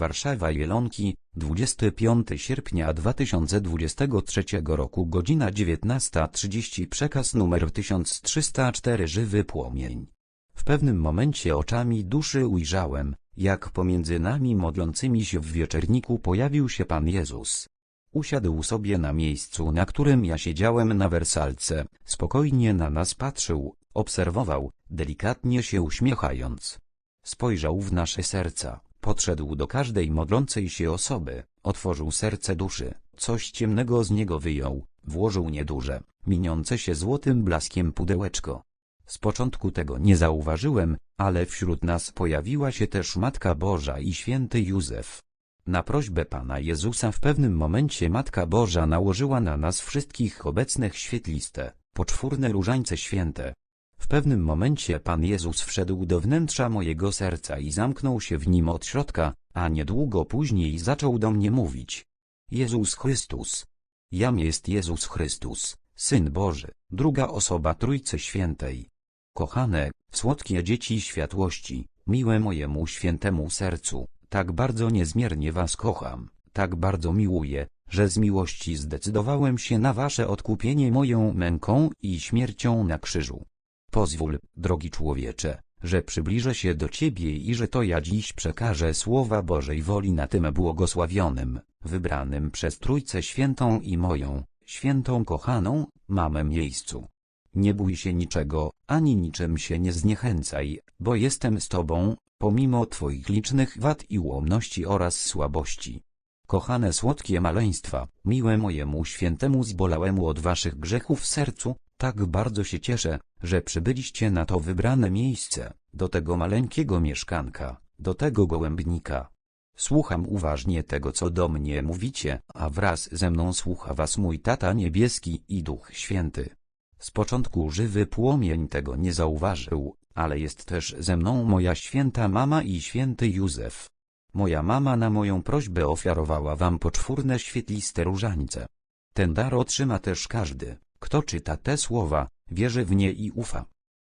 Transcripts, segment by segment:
Warszawa Jelonki, 25 sierpnia 2023 roku godzina 19.30 przekaz numer 1304 Żywy płomień. W pewnym momencie oczami duszy ujrzałem, jak pomiędzy nami modlącymi się w wieczerniku pojawił się Pan Jezus. Usiadł sobie na miejscu, na którym ja siedziałem na wersalce, spokojnie na nas patrzył, obserwował, delikatnie się uśmiechając. Spojrzał w nasze serca, podszedł do każdej modlącej się osoby, otworzył serce duszy, coś ciemnego z niego wyjął, włożył nieduże, miniące się złotym blaskiem pudełeczko. Z początku tego nie zauważyłem, ale wśród nas pojawiła się też Matka Boża i święty Józef. Na prośbę Pana Jezusa w pewnym momencie Matka Boża nałożyła na nas wszystkich obecnych świetliste, poczwórne różańce święte. W pewnym momencie Pan Jezus wszedł do wnętrza mojego serca i zamknął się w nim od środka, a niedługo później zaczął do mnie mówić. Jezus Chrystus. Jam jest Jezus Chrystus, Syn Boży, druga osoba Trójcy Świętej. Kochane, słodkie dzieci światłości, miłe mojemu świętemu sercu, tak bardzo niezmiernie was kocham, tak bardzo miłuję, że z miłości zdecydowałem się na wasze odkupienie moją męką i śmiercią na krzyżu. Pozwól, drogi człowiecze, że przybliżę się do Ciebie i że to ja dziś przekażę słowa Bożej woli na tym błogosławionym, wybranym przez Trójcę Świętą i moją, świętą kochaną, mamę miejscu. Nie bój się niczego, ani niczym się nie zniechęcaj, bo jestem z Tobą, pomimo Twoich licznych wad i ułomności oraz słabości. Kochane słodkie maleństwa, miłe mojemu świętemu zbolałemu od Waszych grzechów sercu, tak bardzo się cieszę, że przybyliście na to wybrane miejsce, do tego maleńkiego mieszkanka, do tego gołębnika. Słucham uważnie tego, co do mnie mówicie, a wraz ze mną słucha was mój Tata Niebieski i Duch Święty. Z początku żywy płomień tego nie zauważył, ale jest też ze mną moja święta mama i święty Józef. Moja mama na moją prośbę ofiarowała wam poczwórne świetliste różańce. Ten dar otrzyma też każdy, kto czyta te słowa, wierzy w nie i ufa.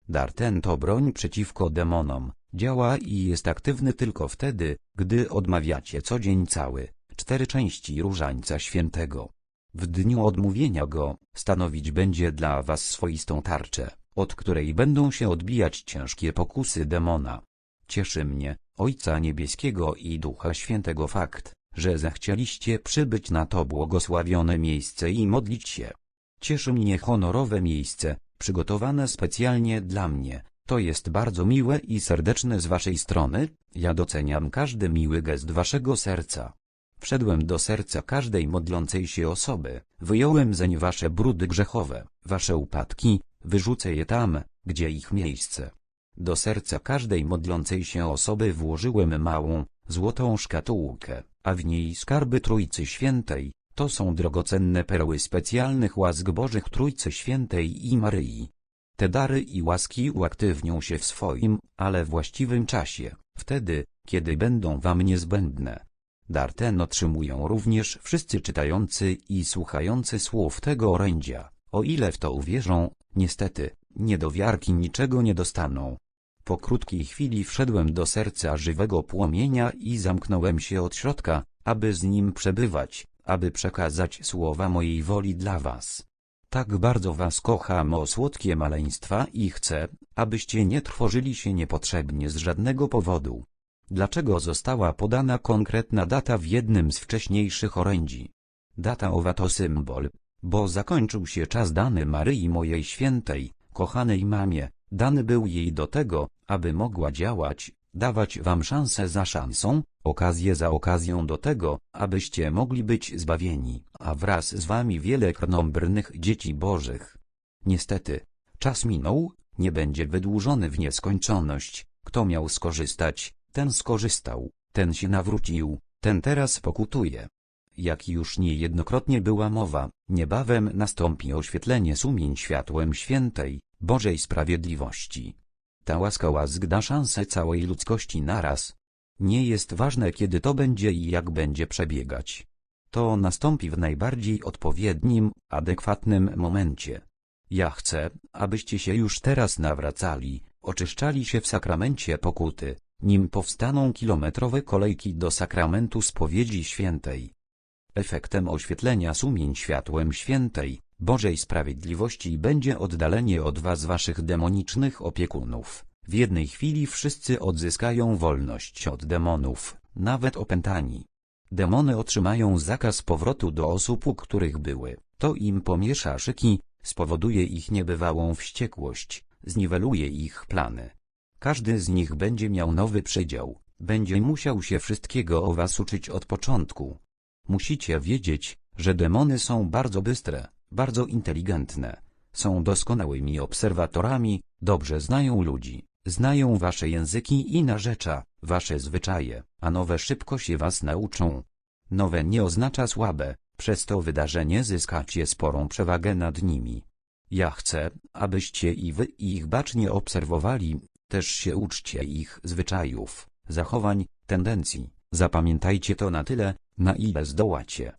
Dar ten to broń przeciwko demonom, działa i jest aktywny tylko wtedy, gdy odmawiacie co dzień cały, cztery części różańca świętego. W dniu odmówienia go, stanowić będzie dla was swoistą tarczę, od której będą się odbijać ciężkie pokusy demona. Cieszy mnie, Ojca Niebieskiego i Ducha Świętego fakt, że zechcieliście przybyć na to błogosławione miejsce i modlić się. Cieszy mnie honorowe miejsce, przygotowane specjalnie dla mnie. To jest bardzo miłe i serdeczne z waszej strony, ja doceniam każdy miły gest waszego serca. Wszedłem do serca każdej modlącej się osoby, wyjąłem zeń wasze brudy grzechowe, wasze upadki, wyrzucę je tam, gdzie ich miejsce. Do serca każdej modlącej się osoby włożyłem małą, złotą szkatułkę, a w niej skarby Trójcy Świętej, to są drogocenne perły specjalnych łask Bożych Trójcy Świętej i Maryi. Te dary i łaski uaktywnią się w swoim, ale właściwym czasie, wtedy, kiedy będą wam niezbędne. Dar ten otrzymują również wszyscy czytający i słuchający słów tego orędzia. O ile w to uwierzą, niestety, niedowiarki niczego nie dostaną. Po krótkiej chwili wszedłem do serca żywego płomienia i zamknąłem się od środka, aby z nim przebywać, aby przekazać słowa mojej woli dla was. Tak bardzo was kocham o słodkie maleństwa i chcę, abyście nie trwożyli się niepotrzebnie z żadnego powodu. Dlaczego została podana konkretna data w jednym z wcześniejszych orędzi? Data owa to symbol, bo zakończył się czas dany Maryi mojej świętej, kochanej mamie, dany był jej do tego, aby mogła działać, dawać wam szansę za szansą, okazję za okazją do tego, abyście mogli być zbawieni, a wraz z wami wiele krnąbrnych dzieci bożych. Niestety, czas minął, nie będzie wydłużony w nieskończoność, kto miał skorzystać, ten skorzystał, ten się nawrócił, ten teraz pokutuje. Jak już niejednokrotnie była mowa, niebawem nastąpi oświetlenie sumień światłem świętej, Bożej Sprawiedliwości. Ta łaska łask da szansę całej ludzkości naraz. Nie jest ważne kiedy to będzie i jak będzie przebiegać. To nastąpi w najbardziej odpowiednim, adekwatnym momencie. Ja chcę, abyście się już teraz nawracali, oczyszczali się w sakramencie pokuty, nim powstaną kilometrowe kolejki do sakramentu spowiedzi świętej. Efektem oświetlenia sumień światłem świętej, Bożej Sprawiedliwości będzie oddalenie od was waszych demonicznych opiekunów. W jednej chwili wszyscy odzyskają wolność od demonów, nawet opętani. Demony otrzymają zakaz powrotu do osób, u których były. To im pomiesza szyki, spowoduje ich niebywałą wściekłość, zniweluje ich plany. Każdy z nich będzie miał nowy przedział, będzie musiał się wszystkiego o was uczyć od początku. Musicie wiedzieć, że demony są bardzo bystre, bardzo inteligentne, są doskonałymi obserwatorami, dobrze znają ludzi, znają wasze języki i narzecza, wasze zwyczaje, a nowe szybko się was nauczą. Nowe nie oznacza słabe, przez to wydarzenie zyskacie sporą przewagę nad nimi. Ja chcę, abyście i wy ich bacznie obserwowali, też się uczcie ich zwyczajów, zachowań, tendencji. Zapamiętajcie to na tyle, na ile zdołacie.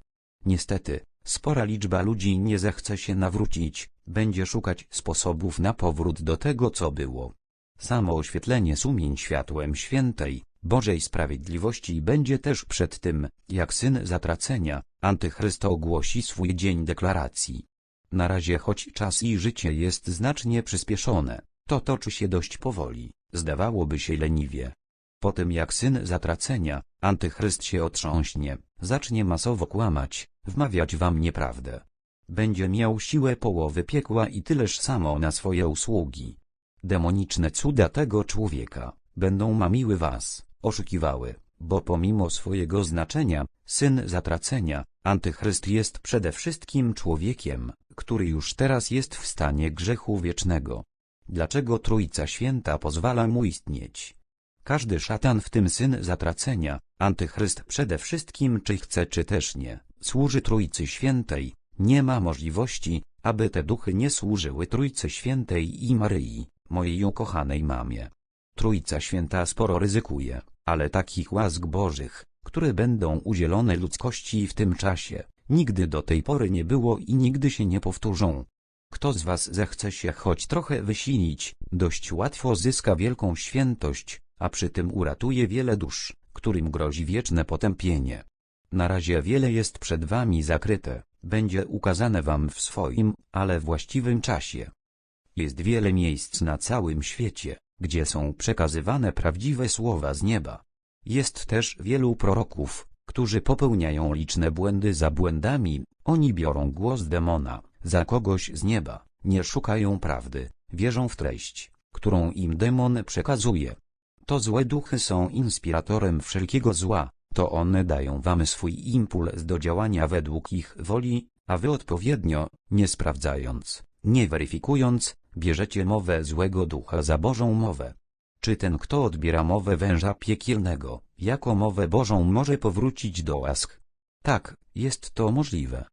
Niestety, spora liczba ludzi nie zechce się nawrócić, będzie szukać sposobów na powrót do tego co było. Samo oświetlenie sumień światłem świętej, Bożej Sprawiedliwości będzie też przed tym, jak Syn Zatracenia, Antychryst ogłosi swój dzień deklaracji. Na razie choć czas i życie jest znacznie przyspieszone, to toczy się dość powoli, zdawałoby się leniwie. Po tym jak Syn Zatracenia, Antychryst się otrząśnie, zacznie masowo kłamać, wmawiać wam nieprawdę. Będzie miał siłę połowy piekła i tyleż samo na swoje usługi. Demoniczne cuda tego człowieka, będą mamiły was, oszukiwały, bo pomimo swojego znaczenia, Syn Zatracenia, Antychryst jest przede wszystkim człowiekiem, który już teraz jest w stanie grzechu wiecznego. Dlaczego Trójca Święta pozwala mu istnieć? Każdy szatan w tym Syn Zatracenia, Antychryst przede wszystkim czy chce czy też nie, służy Trójcy Świętej, nie ma możliwości, aby te duchy nie służyły Trójcy Świętej i Maryi, mojej ukochanej mamie. Trójca Święta sporo ryzykuje, ale takich łask Bożych, które będą udzielone ludzkości w tym czasie, nigdy do tej pory nie było i nigdy się nie powtórzą. Kto z was zechce się choć trochę wysilić, dość łatwo zyska wielką świętość, a przy tym uratuje wiele dusz, którym grozi wieczne potępienie. Na razie wiele jest przed wami zakryte, będzie ukazane wam w swoim, ale właściwym czasie. Jest wiele miejsc na całym świecie, gdzie są przekazywane prawdziwe słowa z nieba. Jest też wielu proroków, którzy popełniają liczne błędy za błędami, oni biorą głos demona, za kogoś z nieba, nie szukają prawdy, wierzą w treść, którą im demon przekazuje. To złe duchy są inspiratorem wszelkiego zła, to one dają wam swój impuls do działania według ich woli, a wy odpowiednio, nie sprawdzając, nie weryfikując, bierzecie mowę złego ducha za Bożą mowę. Czy ten kto odbiera mowę węża piekielnego, jako mowę Bożą może powrócić do łask? Tak, jest to możliwe.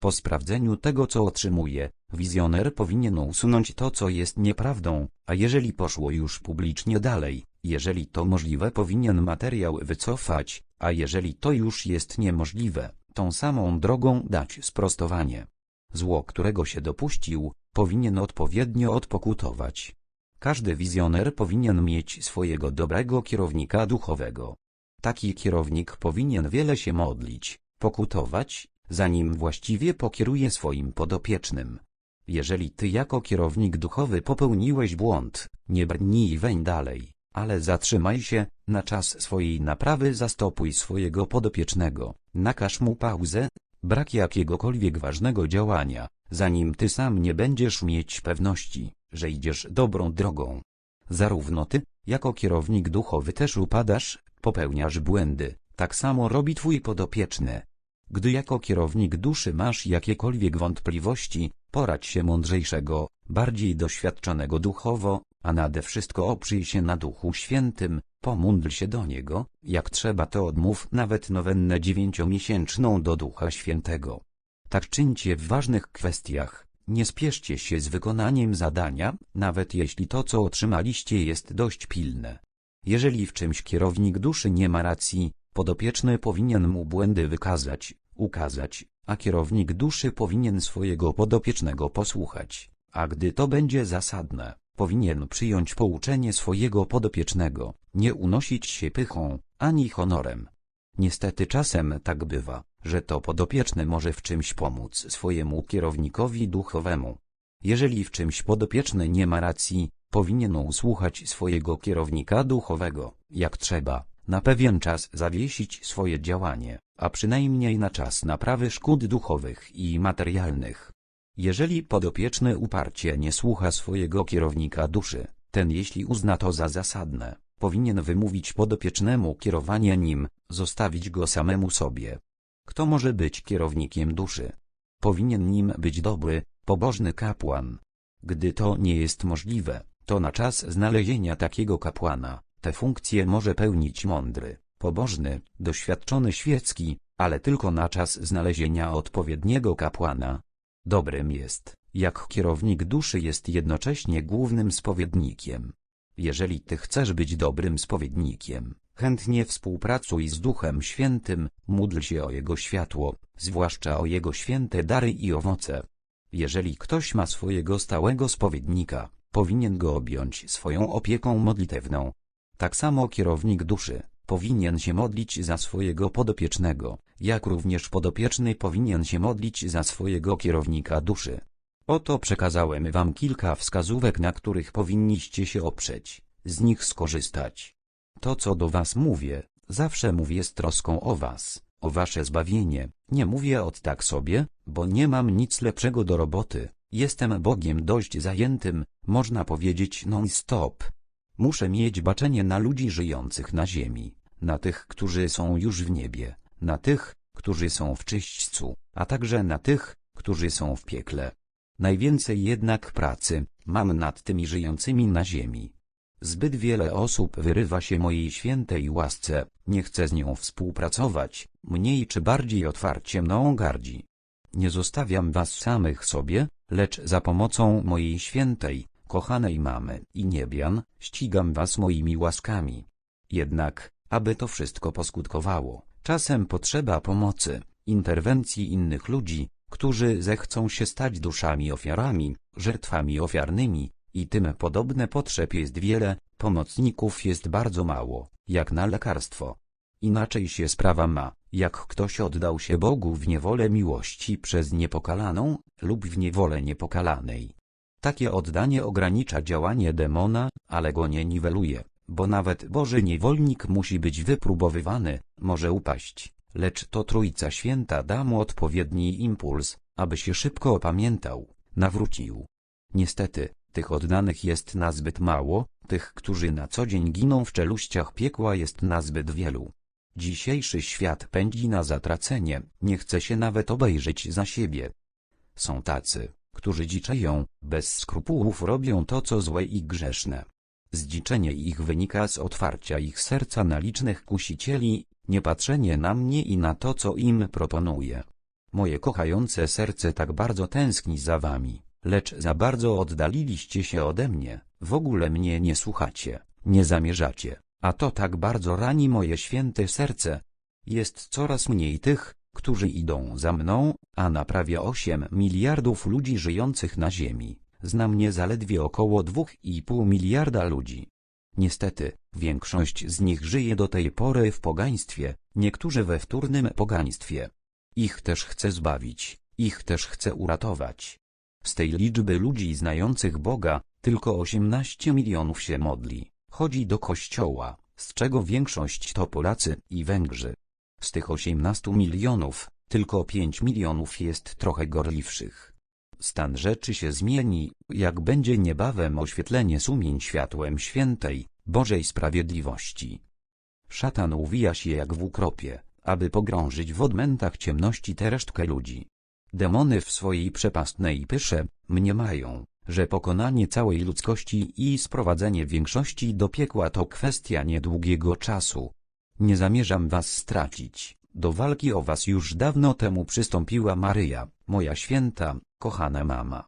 Po sprawdzeniu tego co otrzymuje, wizjoner powinien usunąć to co jest nieprawdą, a jeżeli poszło już publicznie dalej, jeżeli to możliwe powinien materiał wycofać, a jeżeli to już jest niemożliwe, tą samą drogą dać sprostowanie. Zło którego się dopuścił, powinien odpowiednio odpokutować. Każdy wizjoner powinien mieć swojego dobrego kierownika duchowego. Taki kierownik powinien wiele się modlić, pokutować, zanim właściwie pokieruje swoim podopiecznym. Jeżeli ty jako kierownik duchowy popełniłeś błąd, nie brnij weń dalej, ale zatrzymaj się, na czas swojej naprawy zastopuj swojego podopiecznego, nakaż mu pauzę, brak jakiegokolwiek ważnego działania, zanim ty sam nie będziesz mieć pewności, że idziesz dobrą drogą. Zarówno ty, jako kierownik duchowy też upadasz, popełniasz błędy, tak samo robi twój podopieczny. Gdy jako kierownik duszy masz jakiekolwiek wątpliwości, poradź się mądrzejszego, bardziej doświadczonego duchowo, a nade wszystko oprzyj się na Duchu Świętym, pomódl się do Niego, jak trzeba to odmów nawet nowennę dziewięciomiesięczną do Ducha Świętego. Tak czyńcie w ważnych kwestiach, nie spieszcie się z wykonaniem zadania, nawet jeśli to co otrzymaliście jest dość pilne. Jeżeli w czymś kierownik duszy nie ma racji, podopieczny powinien mu błędy wykazać, ukazać, a kierownik duszy powinien swojego podopiecznego posłuchać, a gdy to będzie zasadne, Powinien przyjąć pouczenie swojego podopiecznego, nie unosić się pychą, ani honorem. Niestety czasem tak bywa, że to podopieczny może w czymś pomóc swojemu kierownikowi duchowemu. Jeżeli w czymś podopieczny nie ma racji, powinien usłuchać swojego kierownika duchowego, jak trzeba, na pewien czas zawiesić swoje działanie, a przynajmniej na czas naprawy szkód duchowych i materialnych. Jeżeli podopieczny uparcie nie słucha swojego kierownika duszy, ten jeśli uzna to za zasadne, powinien wymówić podopiecznemu kierowanie nim, zostawić go samemu sobie. Kto może być kierownikiem duszy? Powinien nim być dobry, pobożny kapłan. Gdy to nie jest możliwe, to na czas znalezienia takiego kapłana, te funkcje może pełnić mądry, pobożny, doświadczony świecki, ale tylko na czas znalezienia odpowiedniego kapłana. Dobrym jest, jak kierownik duszy jest jednocześnie głównym spowiednikiem. Jeżeli ty chcesz być dobrym spowiednikiem, chętnie współpracuj z Duchem Świętym, módl się o Jego światło, zwłaszcza o Jego święte dary i owoce. Jeżeli ktoś ma swojego stałego spowiednika, powinien go objąć swoją opieką modlitewną. Tak samo kierownik duszy, powinien się modlić za swojego podopiecznego, jak również podopieczny powinien się modlić za swojego kierownika duszy. Oto przekazałem wam kilka wskazówek, na których powinniście się oprzeć, z nich skorzystać. To co do was mówię, zawsze mówię z troską o was, o wasze zbawienie, nie mówię od tak sobie, bo nie mam nic lepszego do roboty, jestem Bogiem dość zajętym, można powiedzieć non-stop. Muszę mieć baczenie na ludzi żyjących na ziemi, na tych, którzy są już w niebie, na tych, którzy są w czyśćcu, a także na tych, którzy są w piekle. Najwięcej jednak pracy mam nad tymi żyjącymi na ziemi. Zbyt wiele osób wyrywa się mojej świętej łasce, nie chce z nią współpracować, mniej czy bardziej otwarcie mną gardzi. Nie zostawiam was samych sobie, lecz za pomocą mojej świętej, kochanej mamy i niebian, ścigam was moimi łaskami. Jednak, aby to wszystko poskutkowało, czasem potrzeba pomocy, interwencji innych ludzi, którzy zechcą się stać duszami ofiarami, żertwami ofiarnymi, i tym podobne potrzeb jest wiele, pomocników jest bardzo mało, jak na lekarstwo. Inaczej się sprawa ma, jak ktoś oddał się Bogu w niewolę miłości przez niepokalaną, lub w niewolę niepokalanej. Takie oddanie ogranicza działanie demona, ale go nie niweluje, bo nawet Boży niewolnik musi być wypróbowywany, może upaść, lecz to Trójca Święta da mu odpowiedni impuls, aby się szybko opamiętał, nawrócił. Niestety, tych oddanych jest nazbyt mało, tych, którzy na co dzień giną w czeluściach piekła jest nazbyt wielu. Dzisiejszy świat pędzi na zatracenie, nie chce się nawet obejrzeć za siebie. Są tacy, którzy dziczeją, bez skrupułów robią to co złe i grzeszne. Zdziczenie ich wynika z otwarcia ich serca na licznych kusicieli, niepatrzenie na mnie i na to co im proponuję. Moje kochające serce tak bardzo tęskni za wami, lecz za bardzo oddaliliście się ode mnie, w ogóle mnie nie słuchacie, nie zamierzacie, a to tak bardzo rani moje święte serce. Jest coraz mniej tych, którzy idą za mną, a na prawie 8 miliardów ludzi żyjących na Ziemi, zna mnie zaledwie około 2,5 miliarda ludzi. Niestety, większość z nich żyje do tej pory w pogaństwie, niektórzy we wtórnym pogaństwie. Ich też chcę zbawić, ich też chcę uratować. Z tej liczby ludzi znających Boga, tylko 18 milionów się modli, chodzi do kościoła, z czego większość to Polacy i Węgrzy. Z tych 18 milionów, tylko 5 milionów jest trochę gorliwszych. Stan rzeczy się zmieni, jak będzie niebawem oświetlenie sumień światłem świętej, Bożej Sprawiedliwości. Szatan uwija się jak w ukropie, aby pogrążyć w odmętach ciemności tę resztkę ludzi. Demony w swojej przepastnej pysze mniemają, że pokonanie całej ludzkości i sprowadzenie większości do piekła to kwestia niedługiego czasu. Nie zamierzam was stracić, do walki o was już dawno temu przystąpiła Maryja, moja święta, kochana mama.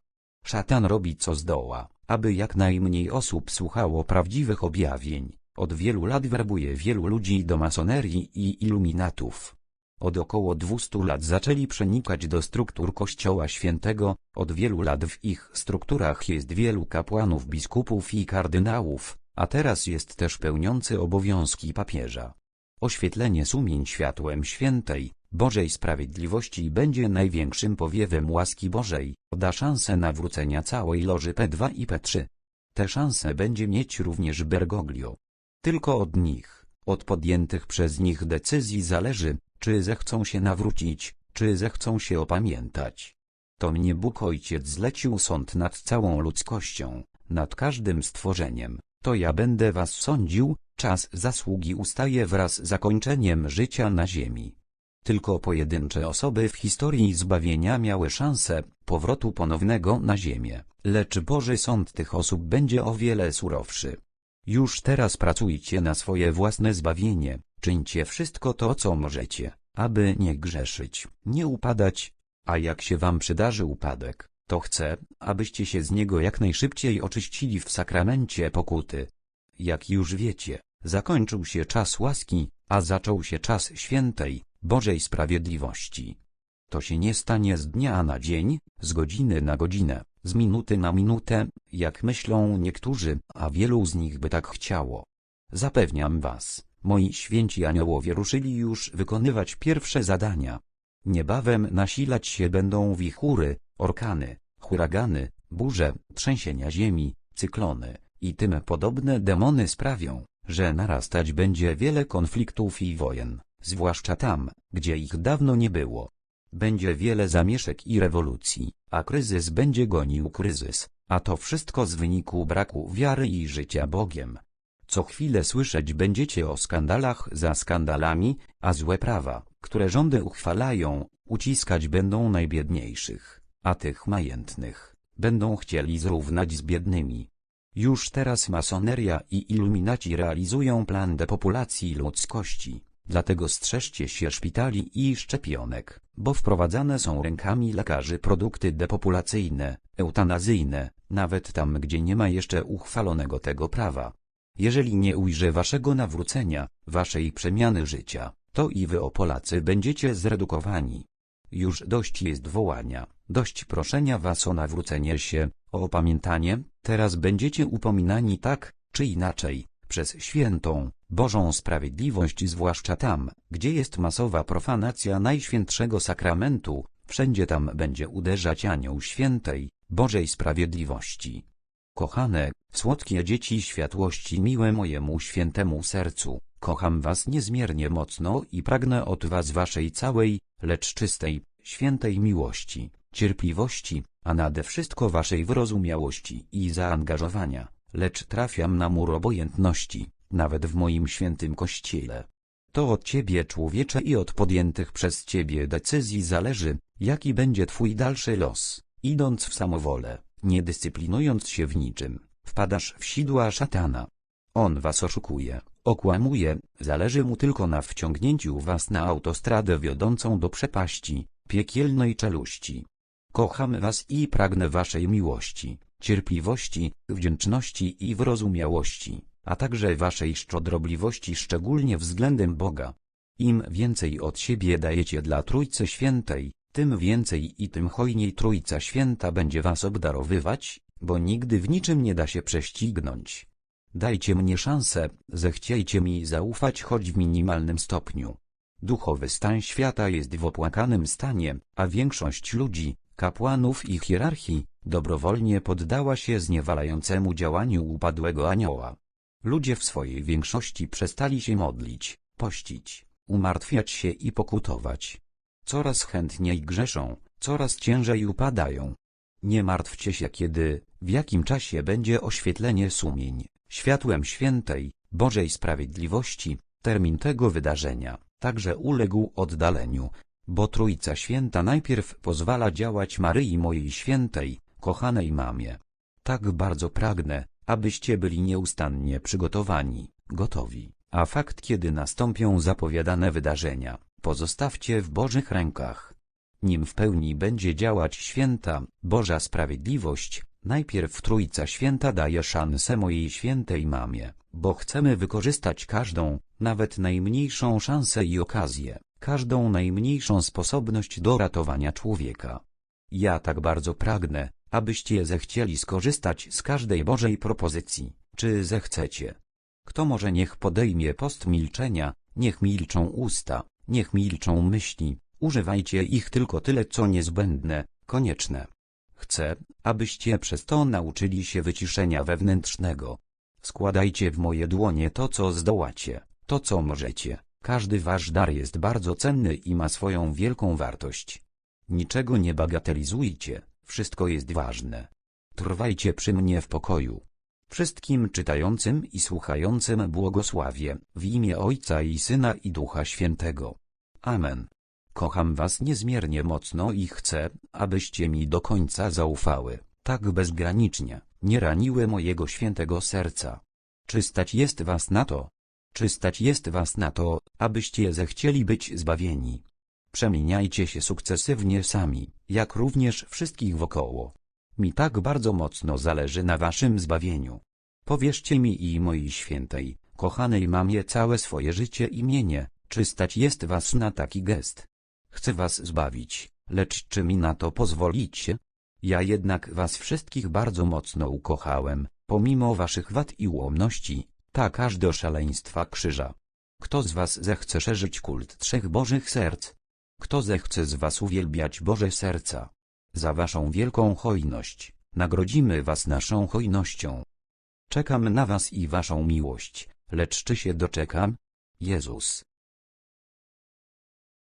Szatan robi co zdoła, aby jak najmniej osób słuchało prawdziwych objawień. Od wielu lat werbuje wielu ludzi do masonerii i iluminatów. Od około 200 lat zaczęli przenikać do struktur Kościoła Świętego, od wielu lat w ich strukturach jest wielu kapłanów, biskupów i kardynałów, a teraz jest też pełniący obowiązki papieża. Oświetlenie sumień światłem świętej, Bożej Sprawiedliwości będzie największym powiewem łaski Bożej, da szansę nawrócenia całej loży P2 i P3. Te szanse będzie mieć również Bergoglio. Tylko od nich, od podjętych przez nich decyzji zależy, czy zechcą się nawrócić, czy zechcą się opamiętać. To mnie Bóg Ojciec zlecił sąd nad całą ludzkością, nad każdym stworzeniem, to ja będę was sądził, czas zasługi ustaje wraz z zakończeniem życia na ziemi. Tylko pojedyncze osoby w historii zbawienia miały szansę powrotu ponownego na ziemię, lecz Boży Sąd tych osób będzie o wiele surowszy. Już teraz pracujcie na swoje własne zbawienie, czyńcie wszystko to co możecie, aby nie grzeszyć, nie upadać, a jak się wam przydarzy upadek, to chcę, abyście się z niego jak najszybciej oczyścili w sakramencie pokuty. Jak już wiecie, zakończył się czas łaski, a zaczął się czas świętej, Bożej Sprawiedliwości. To się nie stanie z dnia na dzień, z godziny na godzinę, z minuty na minutę, jak myślą niektórzy, a wielu z nich by tak chciało. Zapewniam was, moi święci aniołowie ruszyli już wykonywać pierwsze zadania. Niebawem nasilać się będą wichury, orkany, huragany, burze, trzęsienia ziemi, cyklony i tym podobne demony sprawią, że narastać będzie wiele konfliktów i wojen, zwłaszcza tam, gdzie ich dawno nie było. Będzie wiele zamieszek i rewolucji, a kryzys będzie gonił kryzys, a to wszystko z wyniku braku wiary i życia Bogiem. Co chwilę słyszeć będziecie o skandalach za skandalami, a złe prawa, które rządy uchwalają, uciskać będą najbiedniejszych, a tych majętnych, będą chcieli zrównać z biednymi. Już teraz masoneria i iluminaci realizują plan depopulacji ludzkości, dlatego strzeżcie się szpitali i szczepionek, bo wprowadzane są rękami lekarzy produkty depopulacyjne, eutanazyjne, nawet tam gdzie nie ma jeszcze uchwalonego tego prawa. Jeżeli nie ujrzy waszego nawrócenia, waszej przemiany życia, to i wy o Polacy będziecie zredukowani. Już dość jest wołania, dość proszenia was o nawrócenie się, o opamiętanie, teraz będziecie upominani tak, czy inaczej, przez świętą, Bożą sprawiedliwość zwłaszcza tam, gdzie jest masowa profanacja Najświętszego Sakramentu, wszędzie tam będzie uderzać anioł świętej, Bożej Sprawiedliwości. Kochane, słodkie dzieci światłości miłe mojemu świętemu sercu, kocham was niezmiernie mocno i pragnę od was waszej całej, lecz czystej, świętej miłości, cierpliwości, a nade wszystko waszej wyrozumiałości i zaangażowania, lecz trafiam na mur obojętności, nawet w moim świętym kościele. To od ciebie człowiecze i od podjętych przez ciebie decyzji zależy, jaki będzie twój dalszy los, idąc w samowolę, nie dyscyplinując się w niczym, wpadasz w sidła szatana. On was oszukuje, okłamuje, zależy mu tylko na wciągnięciu was na autostradę wiodącą do przepaści, piekielnej czeluści. Kocham was i pragnę waszej miłości, cierpliwości, wdzięczności i wyrozumiałości, a także waszej szczodrobliwości szczególnie względem Boga. Im więcej od siebie dajecie dla Trójcy Świętej, tym więcej i tym hojniej Trójca Święta będzie was obdarowywać, bo nigdy w niczym nie da się prześcignąć. Dajcie mnie szansę, zechciejcie mi zaufać choć w minimalnym stopniu. Duchowy stan świata jest w opłakanym stanie, a większość ludzi, kapłanów i hierarchii, dobrowolnie poddała się zniewalającemu działaniu upadłego anioła. Ludzie w swojej większości przestali się modlić, pościć, umartwiać się i pokutować. Coraz chętniej grzeszą, coraz ciężej upadają. Nie martwcie się kiedy, w jakim czasie będzie oświetlenie sumień, światłem świętej, Bożej Sprawiedliwości, termin tego wydarzenia, także uległ oddaleniu, bo Trójca Święta najpierw pozwala działać Maryi mojej świętej, kochanej mamie. Tak bardzo pragnę, abyście byli nieustannie przygotowani, gotowi, a fakt kiedy nastąpią zapowiadane wydarzenia, pozostawcie w Bożych rękach. Nim w pełni będzie działać święta, Boża Sprawiedliwość, najpierw Trójca Święta daje szansę mojej świętej mamie, bo chcemy wykorzystać każdą, nawet najmniejszą szansę i okazję, każdą najmniejszą sposobność do ratowania człowieka. Ja tak bardzo pragnę, abyście zechcieli skorzystać z każdej Bożej propozycji, czy zechcecie. Kto może niech podejmie post milczenia, niech milczą usta, niech milczą myśli, używajcie ich tylko tyle co niezbędne, konieczne. Chcę, abyście przez to nauczyli się wyciszenia wewnętrznego. Składajcie w moje dłonie to co zdołacie, to co możecie. Każdy wasz dar jest bardzo cenny i ma swoją wielką wartość. Niczego nie bagatelizujcie, wszystko jest ważne. Trwajcie przy mnie w pokoju. Wszystkim czytającym i słuchającym błogosławię, w imię Ojca i Syna i Ducha Świętego. Amen. Kocham was niezmiernie mocno i chcę, abyście mi do końca zaufały, tak bezgranicznie, nie raniły mojego świętego serca. Czy stać jest was na to? Czy stać jest was na to, abyście zechcieli być zbawieni? Przemieniajcie się sukcesywnie sami, jak również wszystkich wokoło. Mi tak bardzo mocno zależy na waszym zbawieniu. Powierzcie mi i mojej świętej, kochanej mamie całe swoje życie i mienie, czy stać jest was na taki gest? Chcę was zbawić, lecz czy mi na to pozwolicie? Ja jednak was wszystkich bardzo mocno ukochałem, pomimo waszych wad i ułomności, tak aż do szaleństwa krzyża. Kto z was zechce szerzyć kult trzech Bożych Serc? Kto zechce z was uwielbiać Boże Serca? Za waszą wielką hojność, nagrodzimy was naszą hojnością. Czekam na was i waszą miłość, lecz czy się doczekam? Jezus,